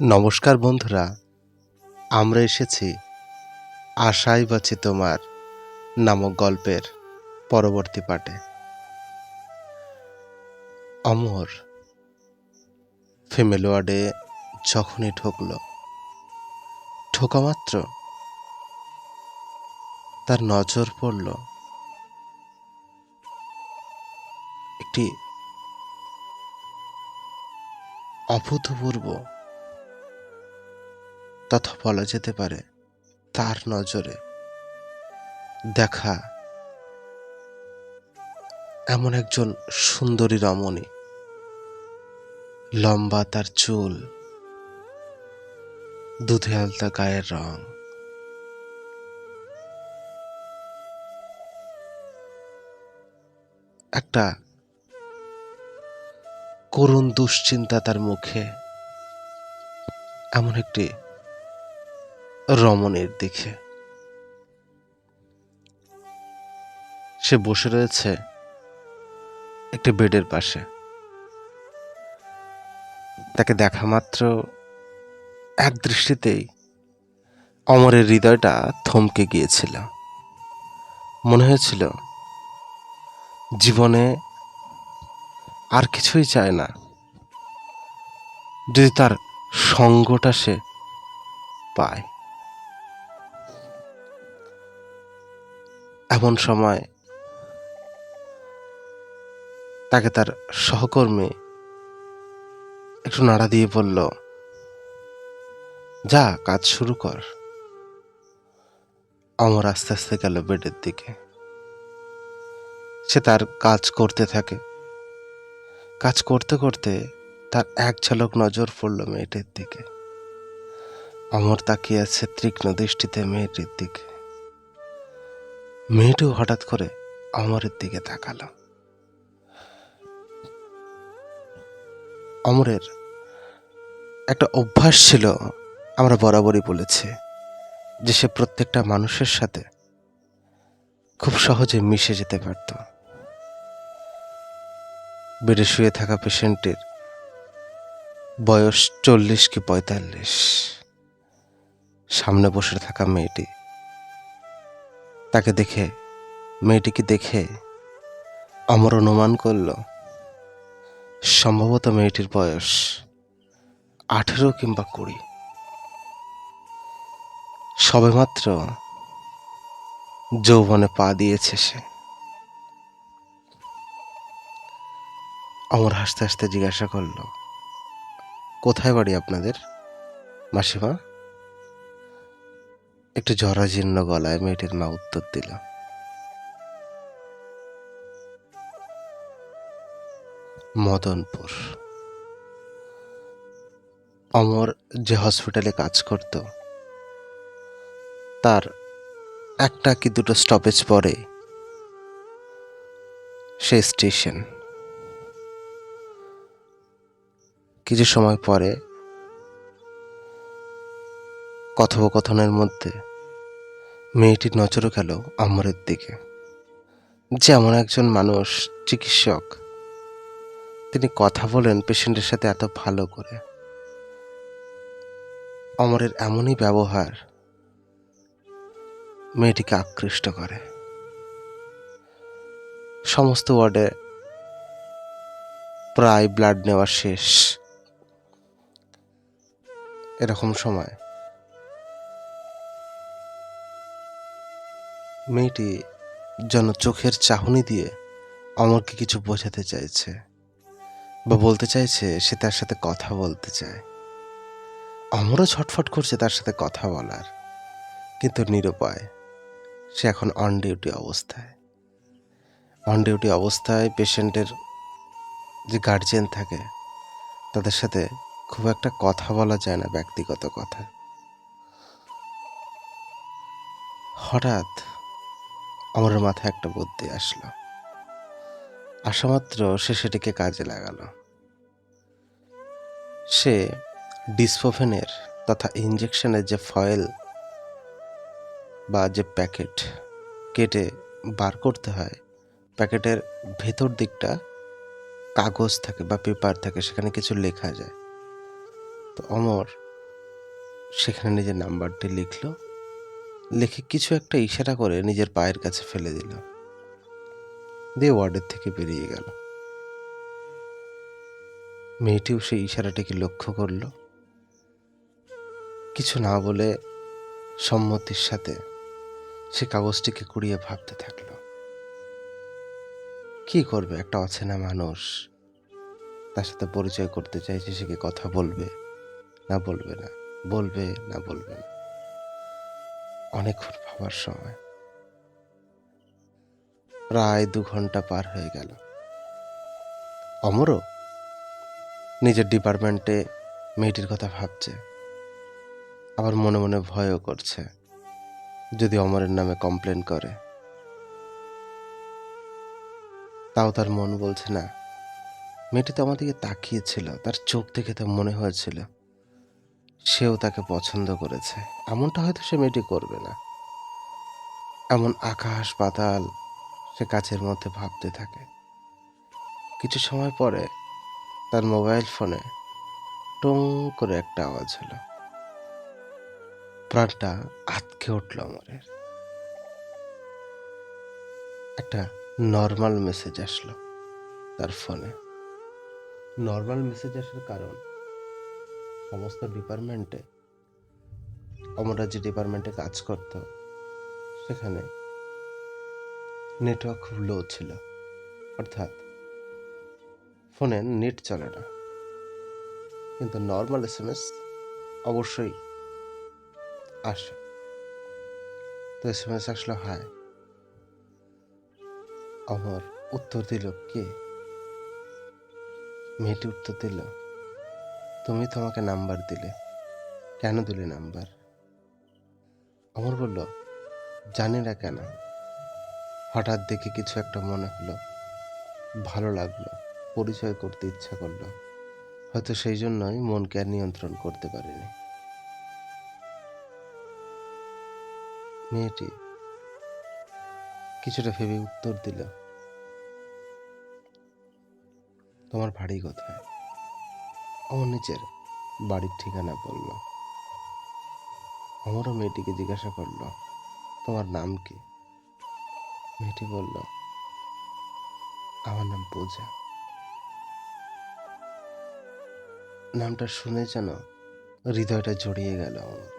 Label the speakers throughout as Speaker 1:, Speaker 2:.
Speaker 1: নমস্কার বন্ধুরা, আমরা এসেছি আশাই বাঁচি তোমার নামক গল্পের পরবর্তী পাঠে। অমর ফিমেল ওয়ার্ডে যখনই ঢুকল, ঢোকা মাত্র তার নজর পড়ল একটি অভূতপূর্ব তথা বলা যেতে পারে তার নজরে দেখা এমন একজন সুন্দরী রমণী। লম্বা তার চুল, দুধে আলতা গায়ের রং। একটা করুণ দুশ্চিন্তা তার মুখে। এমন একটি রমণীর দিকে। সে বসে রয়েছে একটি বেডের পাশে। তাকে দেখা মাত্র এক দৃষ্টিতেই অমরের হৃদয়টা থমকে গিয়েছিল। মনে হয়েছিল, জীবনে আর কিছুই চায় না। যদি তার সঙ্গটা সে পায়। এমন সময় তাকে তার সহকর্মী একটু নাড়া দিয়ে বলল, যা, কাজ শুরু কর। অমর আস্তে আস্তে গেল বেডের দিকে। সে তার কাজ করতে থাকে। কাজ করতে করতে তার এক ঝলক নজর পড়ল মেয়েটির দিকে। অমর তাকিয়ে আছে তীক্ষ্ণ দৃষ্টিতে মেয়েটির দিকে। মেয়েটিও হঠাৎ করে অমরের দিকে তাকালো। অমরের একটা অভ্যাস ছিল, আমরা বরাবরই বলেছি, যে সে প্রত্যেকটা মানুষের সাথে খুব সহজে মিশে যেতে পারত। বেডে শুয়ে থাকা পেশেন্টের বয়স চল্লিশ কি পঁয়তাল্লিশ। সামনে বসে থাকা মেয়েটি তাকে দেখে, মেয়েটিকে দেখে অমর অনুমান করল, সম্ভবত মেয়েটির বয়স আঠেরো কিংবা কুড়ি। সবেমাত্র যৌবনে পা দিয়েছে সে। অমর হাসতে হাসতে জিজ্ঞাসা করল, কোথায় বাড়ি আপনাদের, মাসিমা? একটু জরাজীর্ণ গলায় মেয়েটির মা উত্তর দিল। মদনপুর। অমর যে হসপিটালে কাজ করত, তার একটা কি দুটো স্টপেজ পরে সে স্টেশন কিছু সময় পরে কথোপকথনের মধ্যে মেয়েটির নজরও গেল অমরের দিকে। যেমন একজন মানুষ, চিকিৎসক। তিনি কথা বলেন পেশেন্টের সাথে এত ভালো করে। অমরের এমনই ব্যবহার মেয়েটিকে আকৃষ্ট করে। সমস্ত ওয়ার্ডে প্রায় ব্লাড নেওয়া শেষ। এরকম সময় মেয়েটি যেন চোখের চাহনি দিয়ে অমরকে কিছু বোঝাতে চাইছে বা বলতে চাইছে, সে তার সাথে কথা বলতে চায়। অমরও ছটফট করছে তার সাথে কথা বলার। কিন্তু নিরুপায়, সে এখন অন ডিউটি অবস্থায়। অন ডিউটি অবস্থায় পেশেন্টের যে গার্জিয়ান থাকে, তাদের সাথে খুব একটা কথা বলা যায় না ব্যক্তিগত কথা। হঠাৎ আমার মাথায় একটা বুদ্ধি আসলো। আসা মাত্র সে সেটিকে কাজে লাগালো। সে ডিসপোফেনের তথা ইঞ্জেকশনের যে ফয়েল বা যে প্যাকেট কেটে বার করতে হয়, প্যাকেটের ভেতর দিকটা কাগজ থাকে বা পেপার থাকে, সেখানে কিছু লেখা যায়। তো অমর সেখানে নিজের নাম্বারটি লিখলো। লিখে কিছু একটা ইশারা করে নিজের পায়ের কাছে ফেলে দিল। দিয়ে ওয়ার্ডের থেকে বেরিয়ে গেল। মেয়েটিও সেই ইশারাটিকে লক্ষ্য করল। কিছু না বলে সম্মতির সাথে সে কাগজটিকে কুড়িয়ে ভাবতে থাকল। কি করবে একটা অচেনা মানুষ? তার সাথে পরিচয় করতে চাইছে সে কি কথা বলবে? না বলবে না। বলবে না বলবে না। অনেকক্ষণ ভাবার সময়। প্রায় দু ঘণ্টা পার হয়ে গেল। অমরও নিজের ডিপার্টমেন্টে মেয়েটির কথা ভাবছে। আবার মনে মনে ভয়ও করছে, যদি অমরের নামে কমপ্লেন করে। তাও তার মন বলছে না, মেয়েটি তো আমার দিকে তাকিয়েছিল, তার চোখ দেখে তো মনে হয়েছিল। সেও তাকে পছন্দ করেছে। এমনটা হয়তো সে মেয়েটি করবে না। এমন আকাশ, পাতাল সে কাছের মধ্যে ভাবতে থাকে। কিছু সময় পরে তার মোবাইল ফোনে টং করে একটা আওয়াজ হলো। প্রাণটা আটকে উঠল আমারের একটা নর্মাল মেসেজ আসলো তার ফোনে। নর্মাল মেসেজ আসার কারণ সমস্ত ডিপার্টমেন্টে আমরা যে ডিপার্টমেন্টে কাজ করত। সেখানে নেটওয়ার্ক খুব লো ছিল। অর্থাৎ ফোনে নেট চলে না। কিন্তু নর্মাল এস এম এস অবশ্যই আসে। তো এস এম এস আসলো হায়, অমর উত্তর দিল কে? মেয়েটি উত্তর দিল তুমি তো আমাকে নাম্বার দিলে। কেন দিলে নাম্বার? অমর বলল, জানি না কেন। হঠাৎ দেখে কিছু একটা মনে হলো। ভালো লাগল, পরিচয় করতে ইচ্ছা করল। হয়তো সেই জন্যই মনকে আর নিয়ন্ত্রণ করতে পারিনি। মেয়েটি কিছুটা ভেবে উত্তর দিল, তোমার বাড়ি কোথায়? আমার নিচের বাড়ির ঠিকানা বলল। আমারও মেয়েটিকে জিজ্ঞাসা করল, তোমার নাম কি? মেয়েটি বলল, আমার নাম পূজা। নামটা শুনে যেন হৃদয়টা জড়িয়ে গেল আমাদের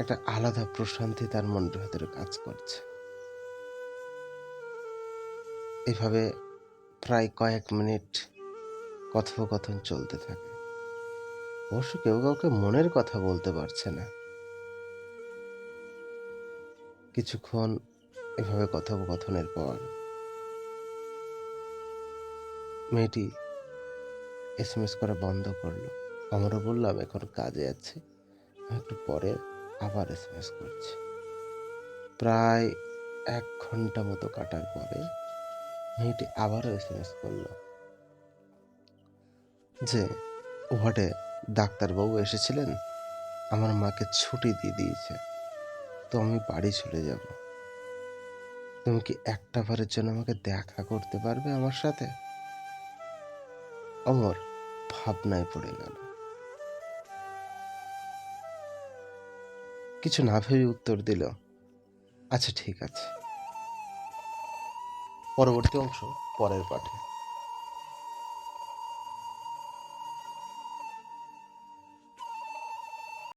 Speaker 1: একটা আলাদা প্রশান্তি তার মনের ভেতরে কাজ করছে। এভাবে প্রায় কয়েক মিনিট কথোপকথন চলতে থাকে। অবশ্য কেউ কাউকে মনের কথা বলতে পারছে না। কিছুক্ষণ এভাবে কথোপকথনের পর মেয়েটি এস এম এস করা বন্ধ করল। আমারও বললাম, এখন কাজে আছি একটু পরে আবার এস এম এস করছি। প্রায় এক ঘণ্টা মতো কাটার পরে মেয়েটি আবারও এস এম এস করল। যে ওয়ার্ডে ডাক্তারবাবু এসেছিলেন, আমার মাকে ছুটি দিয়ে দিয়েছে, তো আমি বাড়ি চলে যাব। তুমি কি একটা বারের জন্য আমাকে দেখা করতে পারবে আমার সাথে? অমর ভাবনায় পড়ে গেল। কিছু না ভেবে উত্তর দিল আচ্ছা ঠিক আছে। পরবর্তী অংশ পরের পাঠে।